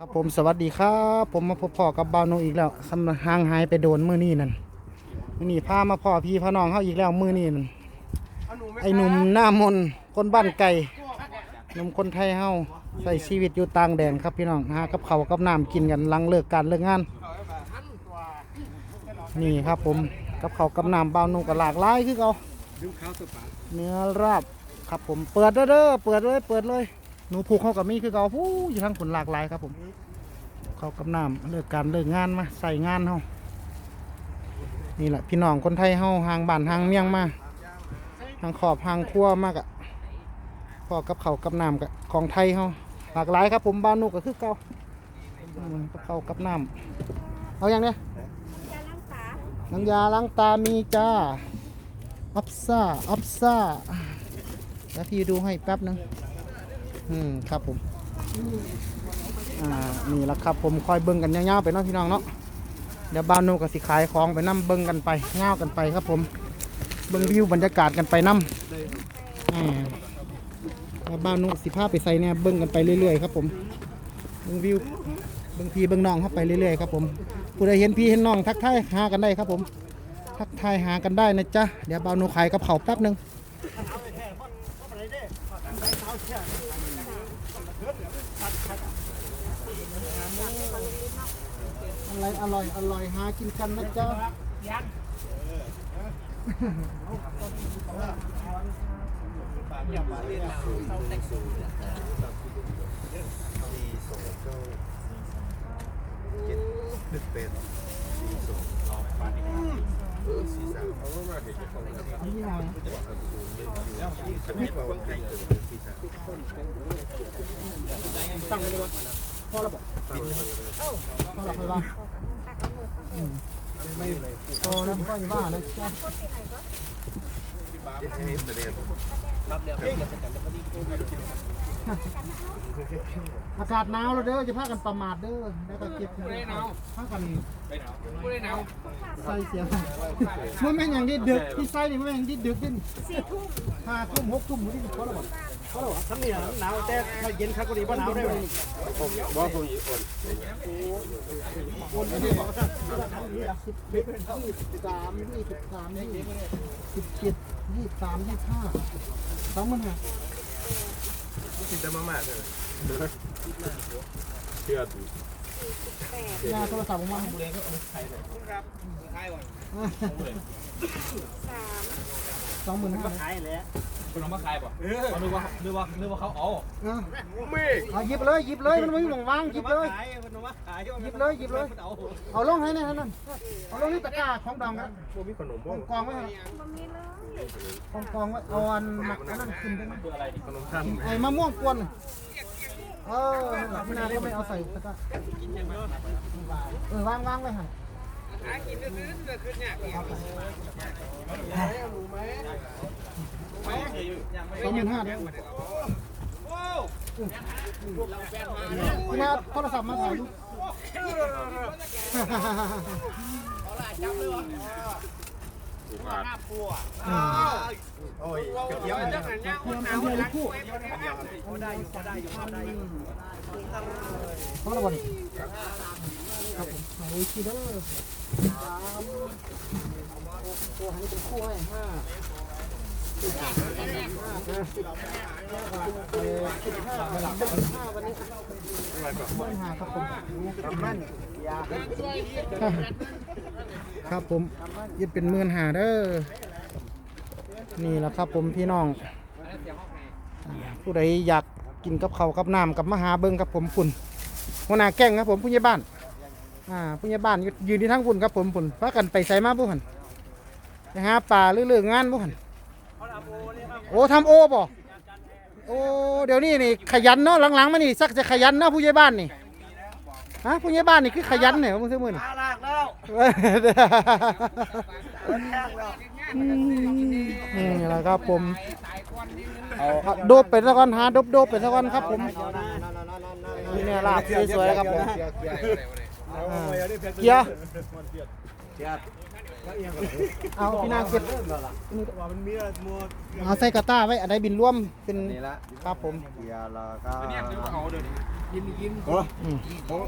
ครับผมสวัสดีครับ ผมมาพบพ่อกับบาวโนอีกแล้วสำห่างหายไปโดนมือนี่นั่นมือนี่พามาพ่อพี่พ่อน้องเขาอีกแล้วมือนี่นั่นไอหนุ่มหน้ามนคนบ้านไก่หนุ่มคนไทยเฮาใส่ชีวิตอยู่ต่างแดนครับพี่น้องหากับเขาวกับน้ำกินกันหลังเลิกการเลิกงาน นี่ครับผมกับเขาวกับน้ำบาวโนกับหลากหลายคือเขาเนื้อราบครับผมเปิดเด้อเด้อเปิดเลยเปิดเลย หนูผูกเข้ากับมีคือเขาผู้อยู่ทั้งผลหลากหลายครับผม เขากำน้ำเลิกการเลิกงานมาใส่งานเฮานี่แหละพี่น้องคนไทยเฮาห่างบ้านห่างเมียงมาห่างขอบห่างครัวมากอะพอกับเขากับน้ำกับของไทยเฮาหลากหลายครับผมบ้านนุกก็คือเก่ากับเขากับน้ำเอาอย่างเนี้ยน้ำยาล้างตามีจ้าอัพซ่าอัพซ่าแล้วพี่ดูให้แป๊บนึง อืมครับผมอ่านี่แหละครับผมคอยเบิ่งกันยาๆไปเนาะพี่น้องเนาะเดี๋ยวบ้านโนกับสิขายของไปนํเบิ่งกันไปเงากันไปครับผม เบิ่งวิวบรรยากาศกันไปนํอ่าแล้วบ้านโนสิพาไปใส่เนี่ยเบิ่งกันไปเรื่อยๆครับผมเบิ่งวิวเบิ่งพี่เบิ่งน้องเข้าไปเรื่อยๆครับผมผู้ใดเห็นพี่เห็นน้องทักทายหากันได้ครับผม ทักทายหากันได้นะจ๊ะเดี๋ยวบ้านโนขายกับเผาแป๊บนึง อะไรอร่อยอร่อยหากินกันนะจ๊ะดึกเป็นสีสมเออสีสามเก็มาเห็นของเรานี่หน่อยอันนี้เราให้เกิดสีสาม ตั้งเลยวะพอแล้วบอกพอแล้วไปบ้างอืมไม่พอแล้วก็อย่าว่านะจ๊ะเจ็ด อากาศหนาวแล้วเด้อจะพากันประมาทเด้อแล้วก็เก็บพากันไม่ได้หนาวใส่เสียงมันแม่งอย่างที่ดึกที่ใส่นี่มันแม่งที่ดึกขึ้นสี่ทุ่มห้าทุ่มหกทุ่มที่พอแล้วบอกพอแล้วบอกทั้งนี้หนาวแต่ถ้าเย็นคักก็ดีเพราะหนาวได้เลยผมว่าผมอีกคนคนที่บอกว่าสิบเอ็ดยี่สิบสามยี่สิบสามยี่สิบเจ็ด ยี่สิบสามยี่สิบห้าสองหมันห้ากินแต่มาม่าเลยเชื่อดูยาโทรศัพท์ผมมาบุเรงก็เอาไปใช้เลยครับขายก่อนสามสองหมื่นห้าขายแล้ว คนเอามาขายป่ะเขานึกว่านึกว่านึกว่าเขาเอาเอาหยิบเลยหยิบเลยมันไม่มีหม่องว่างหยิบเลย ขายคนเอามาขายหยิบเลยหยิบเลย เอาเอาลงให้แน่นั่นเอาลงนี่ตะกร้าของดองนะพวกมีขนมกบ้าองงกองไว้ครับมันมีเลยกองกองไว้เอาอันหมักอันนั้นขึ้นได้ไหมคืออะไรดิขนมท่านไอ้มะม่วงกวนน่ะเออไม่นานก็ไม่เอาใส่ตะกร้าเออวางวางไว้ให้หากินก็ซื้อก็ขึ้นเนี่ย สองหมื่นห้าเด้อโอ้พี่นาโทรศัพท์มาถ่ายรูปโอ้ยเทียมจังหันย่างเพิ่มอันเดียวเลยคู่ได้อยู่ได้อยู่ได้อยู่เพราะเรบอดี้ครับผมโอ้ยคีเดอร์สามตัวหันเป็นคู่ให้ห้า ครับผมมันยาครับผมยึดเป็นหมื่นหาเด้อนี่แหละครับผมพี่น้อง ผู้ใดอยากกินกับเขากับน้ำกับมหาเบิ้งกับผมปุ่นหัวหน้าแก้งครับผมผู้ใหญ่บ้านอ่าผู้ใหญ่บ้านยืนที่ทั้งปุ่นครับผมปุ่นพากันไปใส่มาบุหันไปหาป่าเรื่องงานบุหัน โอ้ทำโอบ่โอ้เดี๋ยวนี้นี่ขยันเนาะหลังๆมานี่สักจะขยันเนาะผู้ใหญ่บ้านนี่ฮะผู้ใหญ่บ้านนี่คือขยันเนี่ยมึงซื้อมือนี่ลากแล้วอืมนี่แหละครับผมเอาโดบเป็นตะกอนหาโดบโดบเป็นตะกอนครับผมนี่เนี่ยลาบสวยๆครับผมอ่าเกียร์ เอาพี่นางเก็บเอาใส่กระต้าไว้อันใดบินร่วมเป็นนี่ละครับผมเกียร์แล้วก็เนี่ยคือเอาเดี๋ยวนโอ้อืมผม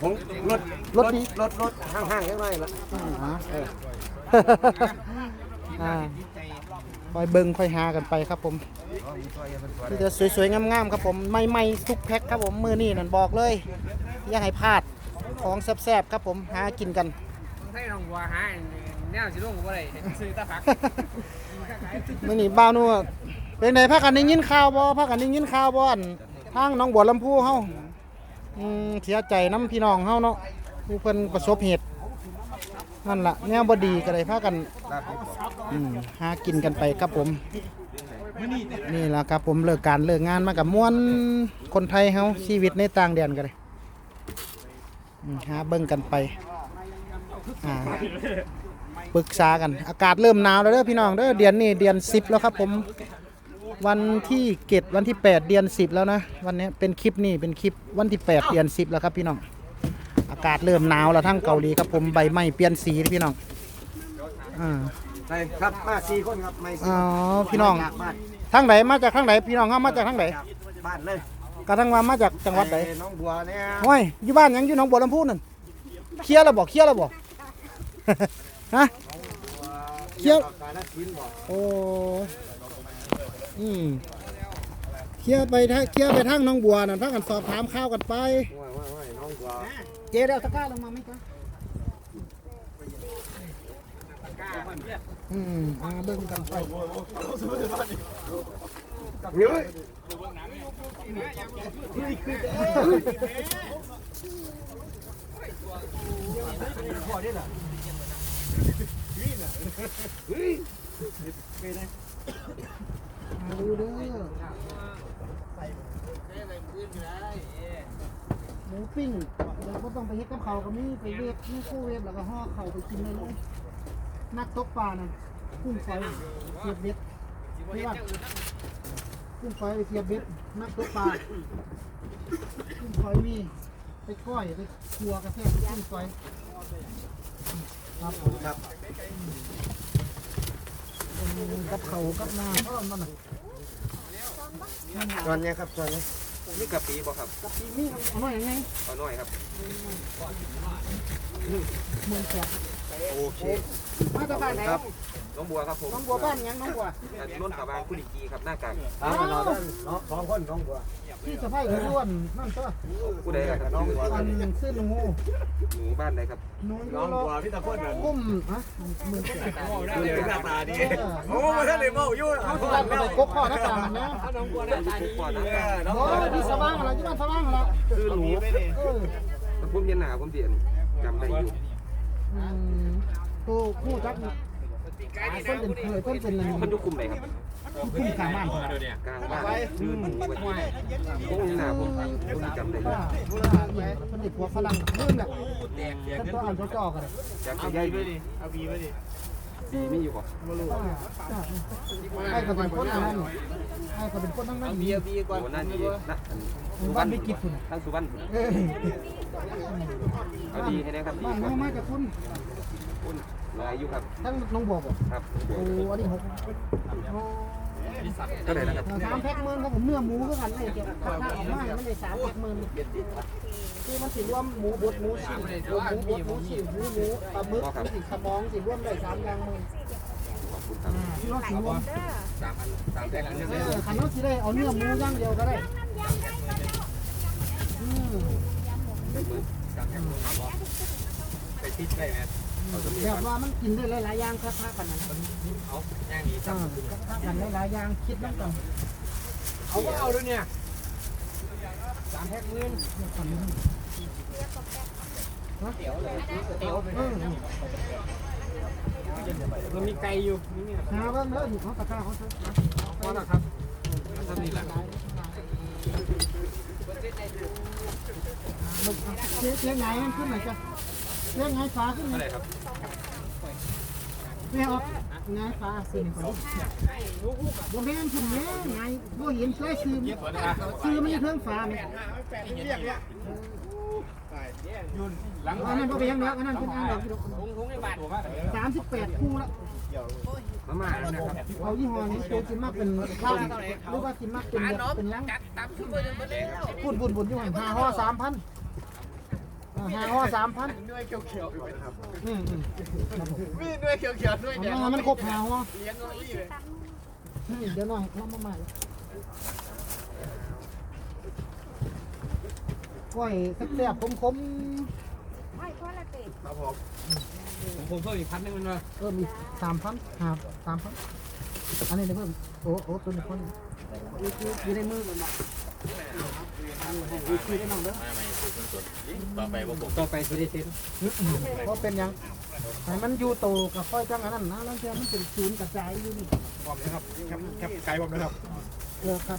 ผมรถรถดีรถรถห้างๆยังไงล่ะอ่าอ่าคอยเบิ่งคอยหากันไปครับผมที่จะสวยๆงามๆครับผมใหม่ๆทุกแพ็คครับผมมือนี่นั่นบอกเลยอย่าให้พลาดของแซ่บๆครับผมหากินกัน ให้น้องบัวหาแนวสิลงบ่ได้ซื้อตาผักมื่อนี้บ้าวนู่นเป็นไงพักกันได้ยินข่าวบ่พักกันได้ยินข่าวบ่อันทางหน้องบัวลำพูเฮาอืมเสียใจน้ำพี่น้องเฮาเนาะผู้เพิ่นประสบเหตุนั่นล่ะแนวบ่ดีก็ได้พากันอืมหากินกันไปครับผม นี่ล่ะครับผมเลิกการเลิกงานมากับม่วนคนไทยเฮาชีวิตในต่างแดนกันเลยอืมหาเบิ่งกันไป อ่าปรึกษากัน อากาศเริ่มหนาวแล้วเด้อพี่น้องเด้อเดือนนี้เดือน10แล้วครับผม วันที่เกตวันที่ 8 เดือน10แล้วนะ วันนี้เป็นคลิปนี้เป็นคลิปวันที่ 8 เดือน10แล้วครับพี่น้อง อากาศเริ่มหนาวแล้วทั้งเกาหลีครับผมใบไม้เปลี่ยนสีพี่น้องอ่าใช่ครับมาสี่คนครับไม่อ๋อพี่น้องจากบ้านทางไหนมาจากทางไหนพี่น้องเฮามาจากทางไหนจากบ้านเลยกระทั่งว่ามาจากจังหวัดไหนไอ้น้องบัวเนี่ยห้ยอยู่บ้านยังอยู่หนองบัวลำพูนั่นเคลียร์แล้วบ่เคลียร์แล้วบ่ ฮะเคี้ยวโอ้อืมเคลียร์ไปทางเคลียร์ไปทางน้องบัวนั่นพากันสอบถามข่าวกันไปว่าว่าว่าไอ้น้องบัวเจ๊เดี๋ยวตะกร้าลงมาไหมจ๊ะอืมอ่าเบิ่งกันไปเฮ้ยมาดู เด้อหมูปิ้งเราก็ต้องไปเฮ็ดกับเขากับนี่ไปเวฟนี่คู่เวฟแล้วก็ห่อเข่าไปกินเลยเลยนักตกปลาน่ะกุ้งไฟเสียบเบ็ดนี่ว่ากุ้งไฟเสียบเบ็ดนักตกปลากุ้งไฟมีไปก้อยไปครัวกระแทกกุ้งไฟ ครับผมครับกับเขาวกับน้ำอ้อมนั่นน่ะตอนเนี้ยครับตอนนี้นี่กะปิบ่ครับกับปีนี่เอาหน่อยยังไงเอาหน่อยครับเมืองแสบโอเคมาจากบ้านไหนครับน้องบัวครับผมน้องบัวบ้านหยังน้องบัวนุ่นขาวบางกุฎีกีครับหน้ากากตามกันเราด้านเนาะสองคนน้องบัว ที่สะพายล้วนนั่นตัวผู้ใดครับน้องบัวอันซื้อหนูหนูบ้านใดครับหนูน้องบัวพี่ตะคนนั่นกุ้มฮะเมืองแสบดูเลยหน้าตาดีโอ้มาท่านเลยเมาอยู่เขาจะไปกกข้อหน้าต่างนะน้องบัวได้ตาดีก่อนนะน้องโอ้บัวยที่สว่างอะไรที่บ้านสว่างอะไรคือหนูเออผมเรียนหนาผมเรียนจำได้อยู่อืมตัวผู้จัก คนเป็นเคยคนเป็นอะไรมันอยู่กลุ่มไหนครับคุ้มกลางบ้านกลางบ้านชื่อหนูวันนี้ผมเรียนหนาผมผมจำได้อยู่ว่าคนเด็กพวกฝรั่งเริ่มแหละถ้าตัวอ่านจ่อๆกันเลยจำได้ใหญ่ดีเอาบีไปดิดีไม่อยู่บ่ไอ้ก็เป็นคนนั้นไอ้ก็เป็นคนทั้งนั้นบีเอาบีก่อนโอ้นั่นดีนะบ้านไม่กิดคุณทั้งสุวรรณเออเอาดีให้นะครับดีบ้านครัน้บองมาจากคุณคุณ หลายอยู่ครับทั้งน้องบอกบอกครับโอ้อันนี้หกเท่าไหร่นะครับสามแพ็คหมื่นครับผมเนื้อหมูก็กันเลยเกี่ยวกับข้าวออกมามันได้สามแพ็คหมื่นคือมันสิรวมหมูบดหมูชิ้นหมูบดหมูชิ้นหมูหมูปลาหมึกสิสมองสิรวมได้สามอย่างหมื่นขอบคุณครับที่ว่าสิรวมสามพันสามแสนเออขันน้องสิได้เอาเนื้อหมูย่างเดียวก็ได้อืมไปติดได้ไหม เอาสมีแบบว่ามันกินได้หลายๆอย่างครับพากันนะเอาย่างนี้อ่าพากันหลายๆอย่างคิดน้ำกันเอาก็เอาด้วยเนี่ยสามแพ็คหมื่นฮะเตี๋ยวเลยเตี๋ยวไปเออมันมีไก่อยู่นี่เนี่ยหาเบิ่งเด้ออยู่เขาตะกร้าเขาเถอะพอแล้วครับเท่านี้แหละเสียเสียงไงมันขึ้นหน่อยจ้ะ เสียงไงฟ้าขึ้นหน่เท่าอยไหร่ครับไม่ออกไงฟ้าซื้อหนึ่งคนบ่แม่นขึ้นแม่ไงบ่เห็นช่วยซื้อมันซื้อมันอยู่เทิงฟ้าไหมหลังอันนั้นก็ไปยังเนื้ออันนั้นเป็นอันดอกถุงถุงในบาทสามสิบแปดคู่ละมาม่านะครับเอายี่ห้อนี้ตัวกินมากเป็นข้าวหรือว่ากินมากเป็นร้านแบบน้องเป็นลังจัดตามชุดเบอร์หนึ่งเบอร์เดียวบุญบุญบุญยี่ห้อห้าห่อสามพัน ห้าห่อสามพันด้วยเขียวเขียวอืมอืมมีด้วยเขียวเขียวด้วยแดงเอามันครบห้าห่อเลี้ยงน้อยเลยอืมเดี๋ยวหน่อยเข้ามาใหม่ก้อยแซ่บๆคมไม่เพราะอะไรเป็ดครับผมผมเพิ่มอีกพันนึงมันมาๆเพิ่มอีกสามพันหาสามพันอันนี้เดี๋ยวเพิ่มโอ้โอ้ตัวนี้คนอยู่ในมือมันบอก คือได้น้องเด้อต่อไปว่าผมต่อไปสุดที่สุดเพราะเป็นหยังให้มันอยู่โตกับค่อยจังอันนั้นนะแล้วเดี๋ยวมันเป็นศูนย์กระจายอยู่นี่ผมนะครับแคปแคปไกด์ผมนะครับเออครับ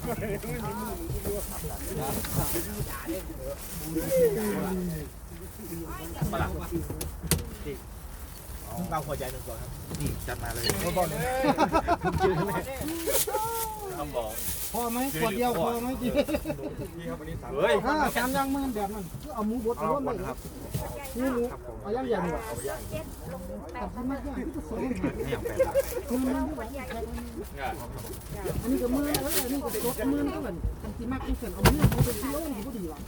เราหัวใจหนึ่งก่อนครับนี่จัดมาเลยบอลคำบอกพอไหมขวดเดียวพอไหมจีเฮ้ยถ้าสามย่างมือแบบนั้นคือเอาหมูบดร่วมไปครับหมูหมูเอาย่างใหญ่หมดเจ็ดลงแปตัดบที่มากย่างที่สุดนี่อย่างแปลกคือมันหัวใหญ่อันนี้ก็มือแล้วอันนี้ก็รสมือแล้วแบบคันที่มากที่สุดเอาเนื้อหมูเป็นกิโลนี่ก็ดีว่ะ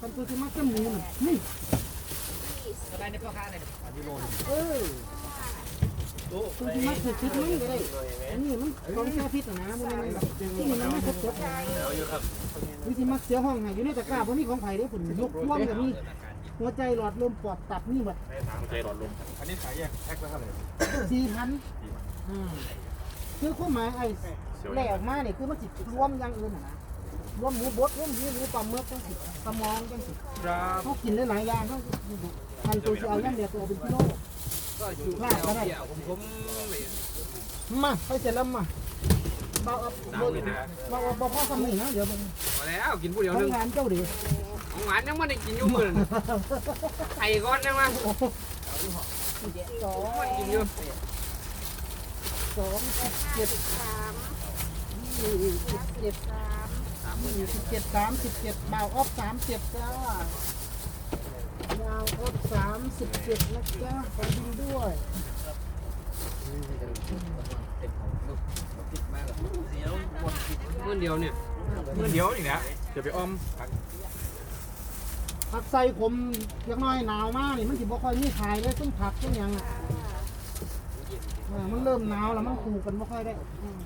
คันตัวที่มากแค่หมูน่ะนี่อะ ไรในพ่อค้าเนี่ยเออตัวที่มากคือคิดไม่ได้อันนี้มันต้องแค่พิษนะมันที่มันไม่ครบจบแล้วอยู่ครับวิธีมักเสียห้องไงอยู่ในตะกร้าพวกนี้ของไผ่เด้ผลยกร่วมกับนี่หัวใจหลอดลมปอดตับนี่หมดหัวใจหลอดลม อันนี้ขายแยกแพ็คแล้วเท่าไหร่สี่พันคือความหมายไอ้แหลกมาเนี่ยคือมันสิรวมย่างอื่นนะรวมหมูบดรวมหมูหมูปลาเมือกจังสิสมองจังสิเขากินได้หลายอย่างเขา พันตัวจะเอาอย่างเดียวตัวเป็นกิโลก็อยู่ข้าวเดียวผมผมมาไปเสร็จแล้วมาเบาเอาเบาเอาเบาพ่อสำนีนะเดี๋ยวมันพอแล้วกินผู้เดียวขอนึงงงานเจ้าดีของหวานยังไม่ได้กินอยู่มือไข่ก้อนยังมาสองกินอยู่สองเจ็ดสามสี่สิบเจ็ดสามสิบเจ็ดสามสิบเจ็ดเบาออฟสามเจ็ดจ้า ยาวออฟสามสิบเจ็ดนะจ๊ะขอดินด้วยมือเดียวเนี่ยเมื่อเดียวนี่นะเดี๋ยวไปอ้อมผักใส่ผมเล็กน้อยหนาวมากนี่มันสิบ่ค่อยมีขายเลยซึ่งผักซึ่งหยังอะเออมันเริ่มหนาวแล้วมันคูกันบ่ค่อยได้อืม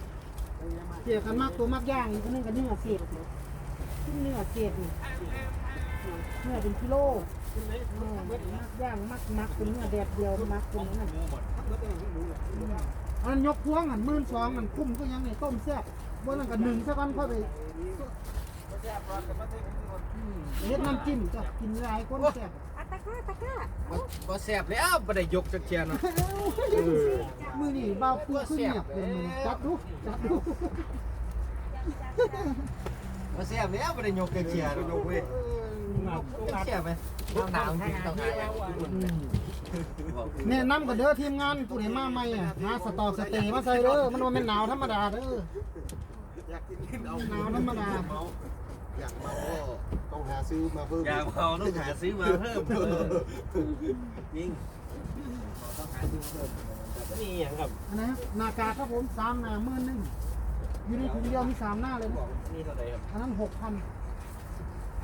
เกี่ยวกันมากตัวมากย่างอีกคนนึงกับเนื้อเศษซึ่งเนื้อเศษนี่เนื้อเป็นกิโลเออมาก ย่างมักมักเป็นเนื้อแดดเดียวมักเป็นนั่นอันนั้นยกพวงอันหมื่นสองอันคุ้มก็ยังในต้มแซ่บบ่นั่นก็หนึ่งสักวันค่อยไปอืมเฮ็ดน้ำจิ้มจ้ะกินหลายคนแซ่บอัตะก้าตะก้าก็แซ่บแล้วไม่ได้ยกจักเทียนเนาะมือนี่เบาปูขึ้นเนี่ยเป็นมือจับดูจับดูก็แซ่บแล้วไม่ได้ยกจักเทียนยกเว้ย แซ่บไหมหนาวจริงต้องหาอย่างแนะนำกันเด้อทีมงานผู้ใดมาใหม่อะหาสตอกสเตย์มาใส่เด้อมันบ่แม่นหนาวธรรมดาเด้ออยากกินเอาหนาวธรรมดาอยากมาก็ต้องหาซื้อมาเพิ่มอยากเมาต้องหาซื้อมาเพิ่มยิงแต่นี่อย่างครับอันนั้นหน้ากากครับผมสามหน้าหมื่นหนึงอยู่ในถุงเดียวมีสามหน้าเลยนะนี่เท่าไหร่ครับอันนั้นหกพัน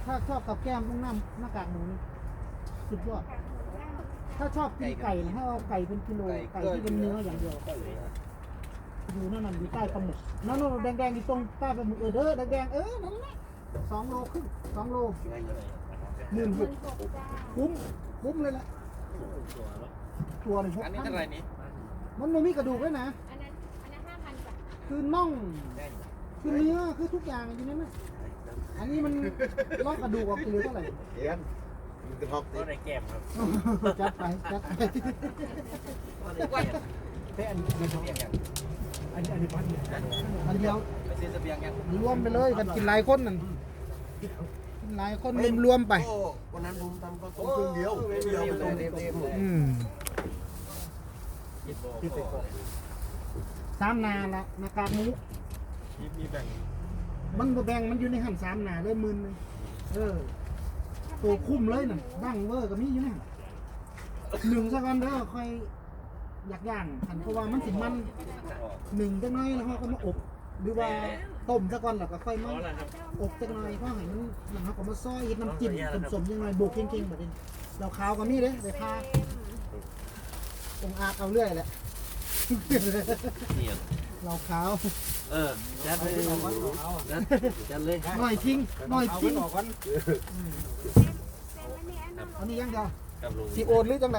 ถ้าชอบกับแก้มต้องน้ำหน้ากากหมูนี่สุดยอดถ้าชอบกินไก่นะให้เอาไก่เป็นกิโลไก่ที่เป็นเนื้ออย่างเดียวอยู่นั่นน่ะอยู่ใต้ปลาหมึกนั่นน่ะแดงๆอยู่ตรงใต้ปลาหมึกเออเด้อแดงๆเออนั่นแหละสองโลครึ่งสองโลหมื่นหกคุ้มคุ้มเลยแหละตัวหนึ่งหกอันนี้พันเท่าไหร่นี้มันไม่มีกระดูกด้วยนะอันนั้นอันนั้นห้าพันจ้ะคือน่องคือเนื้อคือทุกอย่างอยู่ในนั้นน่ะ อันนี้มันลอกกระดูกออกกิโลเท่าไหร่เขียนมันกระทบติก็ได้แก้มครับจัดไปจัดไปแต่อันนี้มันเบียงยังอันนี้อันนี้พันเนี่ยอันเดียวไปซื้อเสบียงยังรวมไปเลยกันกินหลายคนนั่นกินหลายคนรวมรวมๆไป โอ้วันนั้นผมทำก็ต้มครึ่งเดียวเดียวต้มต้มอืมสามนาละหนากากหมูมีแบ่ง มันบ่แบ่งมันอยู่ในหันสามหนาเลยหมื่นหนึงเออตัวคุ้มเลยน่ะดังเวอร์ก็มีอยู่นะหนึ่งสักวันเด้อค่อยอยากย่างหันเพราะว่ามันสิมันหนึ่งจังน้อยแล้วเขาก็มาอบหรือว่าต้มสักวันแล้วก็ค่อยมาอบจังน้อยเพราะให้มันมันเขาก็มาซอยเฮ็ดน้ำจิ้มสมๆยังไงโบกเก่งๆแบบนี้เราขาวก็มีเด้ไปพาองอาจเอาเรื่อยแหละ เนี่ย เราขาวเออจัดเลยจัดจัดเลยหน่อยทิ้งหน่อยทิ้งเซ็นแล้วเนี่ยน้องอันนี้ยังเดียวกับลุงสิโอนหรือจังไหน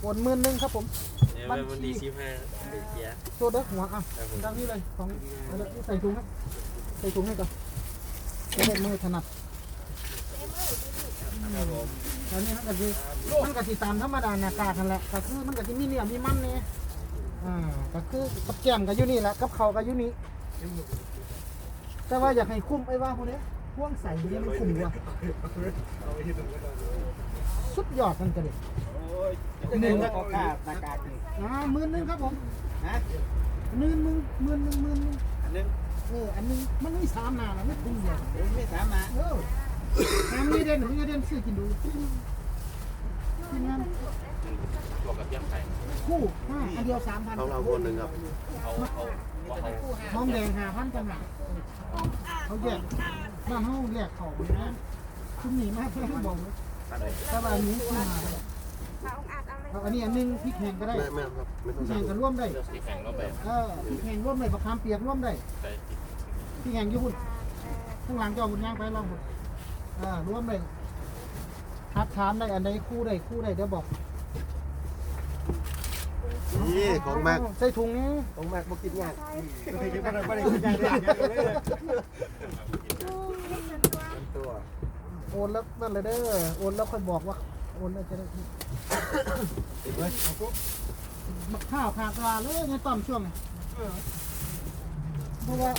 โอนหมื่นหนึงครับผมเนี่ยมันดีชิปให้เด็กเสียโทษเด้อหัวอะดังนี้เลยของเอาละใส่ถุงครับใส่ถุงให้ก่อนจะได้มือถนัดครับผมตอนนี้มันก็คือมันก็สิตามธรรมดาหน้ากากนั่นแหละก็คือมันก็สิมีเนี่ยมีมันเนี่ย อ่าก็คือกับแก้มก็อยู่นี่แหละกับเขาก็อยู่นี่แต่ว่าอยากให้คุ้มไอ้ว่าพวกเนี้ยพ่วงใส่ดีมันคุ้มว่าสุดยอดมันจะเลยหนึ่งก็ค่าหน้ากากนี่อ่าหมื่นหนึงครับผมฮะหมื่นหนึงหมื่นหนึงหมื่นหนึงอันนึงเอออันหนึงมันไม่สามนาแล้วไม่คุ้มเดียวผมไม่สามมาเออน้ำนี่เด่นหรือเด่นซื้อกินดูกินงาน บอกกับยังไงคู่ห้าอันเดียวสามพันเขาเราคนหนึ่งครับเขาเขาเขาทองแดงห้าพันจังหวะเขาแยกบ้านเขาแยกเขานะคุณหนีมากเพื่อนบอกเลยถ้าบ้านนี้ขึ้นมาเลยเขาองอาจเอาเลยเอาอันนี้อันหนึงพริกแห้งก็ได้ไม่ไม่ครับไม่พต้ริองกแห้งสั่งก็ร่วมได้เลือกสีแข็งเราแบบเออพริกแห้งร่วมได้บักขามเปียกร่วมได้ใส่พริกแห้งอยู่หุ่นข้างหลังเจ้าหุ่นย่างไปลองหุ่นอ่าร่วมได้ทับถามได้อันใดคู่ได้คู่ได้เดี๋ยวบอก นี่ของมากใส่ถุงนี้ของมากมากินงานไม่ได้ไม่ได้ไม่ได้ไม่ได้เลยตัวโอนแล้วนั่นเลยเด้อโอนแล้วค่อยบอกว่าโอนแล้วจะได้มักข้าวขาดปลาเลยในต่อมช่วงนี้เพราะว่า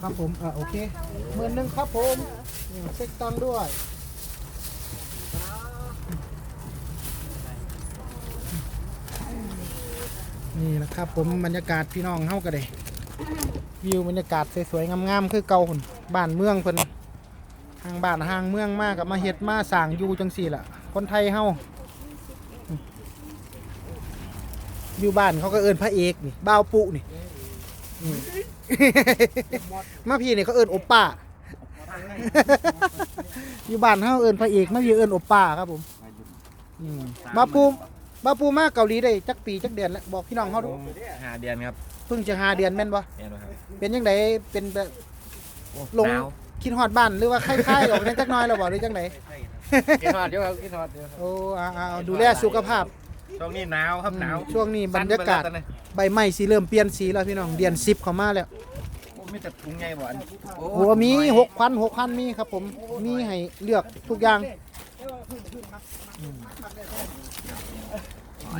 ครับผมอ่าโอเคหมื่นหนึ่งครับผมนี่เช็คตังค์ด้วย นี่แหละครับผมบรรยากาศพี่น้องเฮากันเลยวิวบรรยากาศสวยๆงามๆคือเก่าหุ่นบ้านเมืองเพิ่นทางบ้านทางเมืองมากกับมาเฮ็ดมาสร้างอยู่จังสี่ล่ะ คนไทยเฮาอยู่บ้านเขาก็เอิ้นพระเอกนี่บ้าวปุนี่นี่มาพี่นี่เขาเอิ้นโอป้าอยู่บ้านเฮาเอิ้นพระเอกมาพี่เอิ้นโอป้าครับผมอืมบ้าวปู บ้าวปูมาเกาหลีได้จักปีจักเดือนแล้วบอกพี่น้องเฮาดูหาเดือนครับเพิ่งจะหาเดือนแม่นบ่เนี่ยนะครับเป็นยังไงเป็นแบบลงคิดฮอดบ้านหรือว่าคล้ายๆออกนั้นจักหน้อยแล้วบ่หรือจังไดกินทอดเดี๋ยวครับกินทอดเดี๋ยวโอ้อาเอาดูแลสุขภาพ ช่วงนี้หนาวครับหนาวช่วงนี้บรรยากาศใบไม้สีเริ่มเปลี่ยนสีแล้วพี่น้องเดือน10เข้ามาแล้วไม่แต่ถุงใหญ่บ่อันโอ้มี6,000 6,000มีครับผม มีให้เลือกทุกอย่างอืม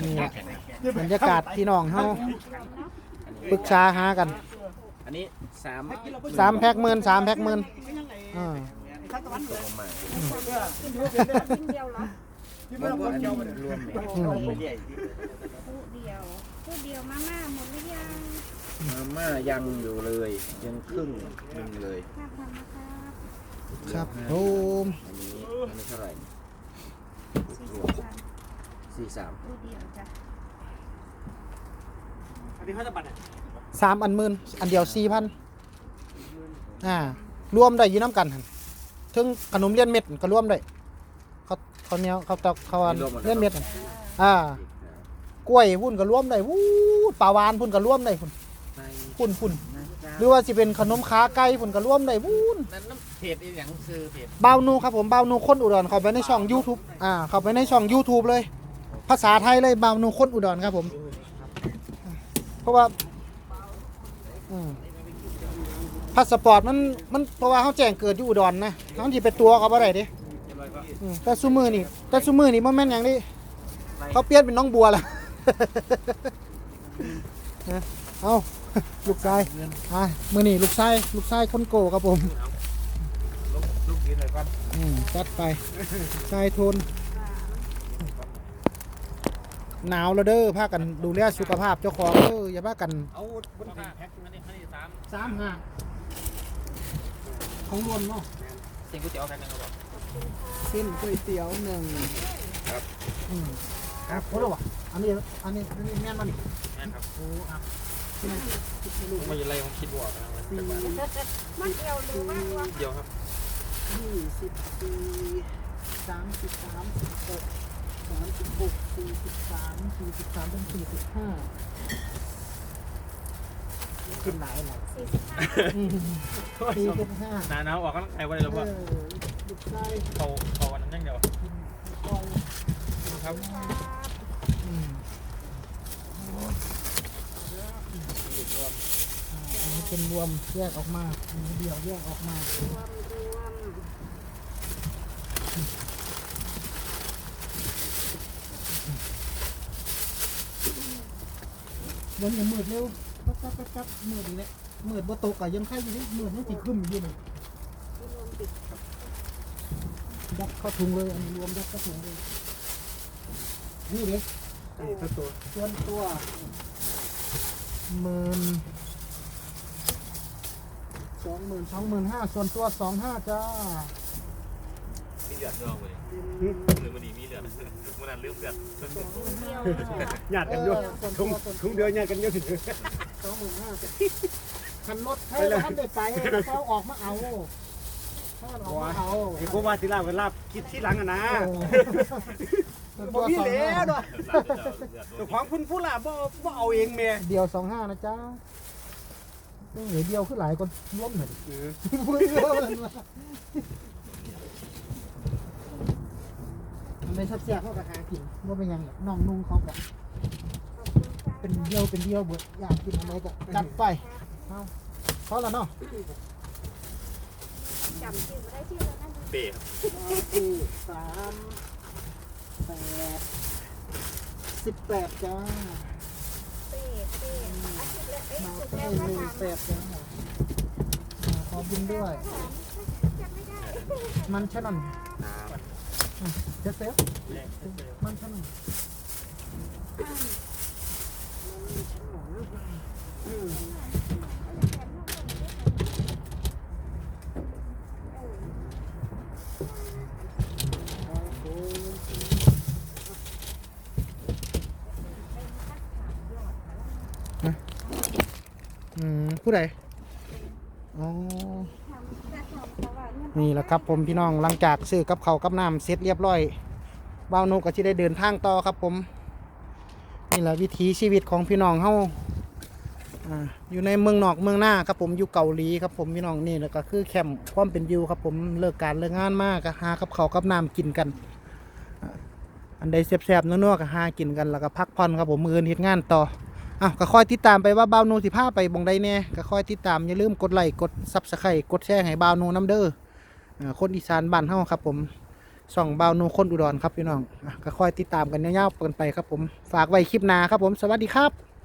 นี่แหละบรรยากาศพี่น้องเฮาปรึกษาหากัน อันนี้สามสามแพ็คหมื่นสามแพ็คหมื่นอ่าชิ้นเดียวเหรออันนี้รวมเนี่ยอืมคู่เดียวคู่เดียวมาม่าหมดหรือยังมาม่ายังอยู่เลย ยังครึ่งหนึ่งเลยห้าพันนะครับครับโอ้อันนี้อันนี้เท่าไหร่สี่สิบพัน สี่สามคู่เดียวจ้ะสามอันหมื่นอันเดียวสี่พันอ่ารวมได้อยืนน้ำกันหั่นถึงขนมเลียนเม็ดก็รวมได้เขาเขาวเหนี้ยวเขาวตอกเขาวอันเลียนเม็ดหั่นอ่ากล้วยพุ่นก็รวมได้วู้ปลาวานพุ่นก็รวมได้พุ่นในพุ่นพุ่นหรือว่าสิเป็นขนมขาไก่พุ่นก็รวมได้วู้นนั้นน้ำเพจอีกอย่างคือเพจบ่าวนูครับผมบ่าวนูคนอุดรเข้าไปในช่อง YouTube อ่าเข้าไปในช่อง YouTube เลย ภาษาไทยเลยบ่าวนูคนอุดรครับผม เพราะว่าอืมพาสปอร์ตมันมันเพราะว่าเขาแจ้งเกิดอยู่อุดรนะเขาที่ไปตัวเขาบ่ได้เด้อืมแต่ซุมือนี่แต่ซุมือนี่บ่แม่นหยังดิเขาเปลี่ยนเป็นน้องบัวละนะเอาลูกชายอะมือนี่ลูกชายลูกชายคนโกครับผมลูกยืนหน่อยก่อนอืมจัดไปชายโทน หนาวแล้วเด้อพากันดูแลสุขภาพเจ้าของเด้ออย่าพากันเอาบนแพ็คอันนี้อันนี้สามสามห้าของรวมเนาะเส้นก๋วยเตี๋ยวแพ็คหนึงครับผมเส้นก๋วยเตี๋ยวหนึ่งครับอืมครับโอ้โหวะอันนี้อันนี้อันนี้แม่นมันแม่นครับโอ้อะที่นั่นคิดไม่รู้ผมมาอยู่ไรผมคิดบวกนะมันสี่เป็นแบบมันเดียวหรือว่ารวมเดียวครับยี่สิบสี่สามสิบสามสิบหก สามสิบหกสี่สิบสามสี่สิบสามเป็นสี่สิบห้าขึ้นหลายหน่อยสี่สิบห้าสี่สิบห้าหนาหนาวออกกำลังกายวันเลยหรือเปล่าเออลูกชายเขาเขาวันนั้นยังเดียวกินกองครับอืมอ่าอันนี้เป็นรวมแยกออกมาอันนี้เดี่ยวแยกออกมารวมรวม เดี๋ยวนี้มืดเร็วปั๊บปั๊บปั๊บปั๊บมืดอีกแล้วมืดบ่ตกอะยังไข่อยู่นี่มืดยังสิขึ้นอยู่นี่ยัดเข้าถุงเลยอันนี้รวมยัดเข้าถุงเลยนี่เด็กตัวส่วนตัวหมื่นสองหมื่นสองหมื่นห้าส่วนตัวสองห้าจ้า เลือดเนื้อเลยหรือมันดีมีเลือดมันนั้นลืมเลือดเดียวหยาดกันอยู่ทุงทุงเดียวหยาดกันอยู่ถึงสองหมื่นห้าคันรถให้ท่านได้ไปเขาออกมาเอาเขาออกมาเอาไอ้พวกว่าที่ลาบกันลาบคิดที่หลังอะนะส่วนบ่ตัวมีสองแล้วห้าเนาะเลือดเลือดเลือดแต่ของคุณผู้ลาบบ่บ่เอาเองแม่เดียวสองห้านะจ้าเหลือเดียวคือหลายคนล้มหน่อยเออพูดเยอะเลยว่ะมัน เป็นเสียบๆเขากับหากินว่าเป็นหยังหรอกน้องนุ่งเขาแบบเป็นเดียวเป็นเดียวเบิดอยากกินอะไรก็จัดไปเอาพอแล้วเนาะจำชื่อไม่ได้ชื่อแล้วนั่นเป๋ครับสี่สามแปดสิบแปดจ้าเป้เป้อาทิตย์ละเอ้ยมาสุดเป้แล้วหก็นึ่งถามแปดจ้าอ่าขอบินด้วยจำไม่ได้มั นชะนันน้เซฟเซฟมันชะ นี่แหละครับผมพี่น้องหลังจากซื้อกับเขากับน้ำเสร็จเรียบร้อยบ่าวนุก็จะได้เดินทางต่อครับผมนี่แหละวิถีชีวิตของพี่น้องเฮาอยู่ในเมืองนอกเมืองหน้าครับผมอยู่เกาหลีครับผมพี่น้องนี่แหละก็คือแคมป์ความเป็นยูครับผมเลิกการเลิกงานมากก็หากับเขากับน้ำกินกันอันใดแซ่บๆนัวๆก็หากินกันแล้วก็พักผ่อนครับผมมืออื่นเฮ็ดงานต่ออ้าวก็คอยติดตามไปว่าบ่าวนูสิพาไปบงใดแน่ก็คอยติดตามอย่าลืมกดไลค์กดซับสไครต์กดแชร์ให้บ่าวนูน้ำเด้อ คนอีสานบ้านเฮาครับ ผมส่องเบาโนคนอุดรครับพี่น้องอะก็คอยติดตามกันยาวๆกันไปครับผมฝากไว้คลิปหน้าครับผมสวัสดีครับ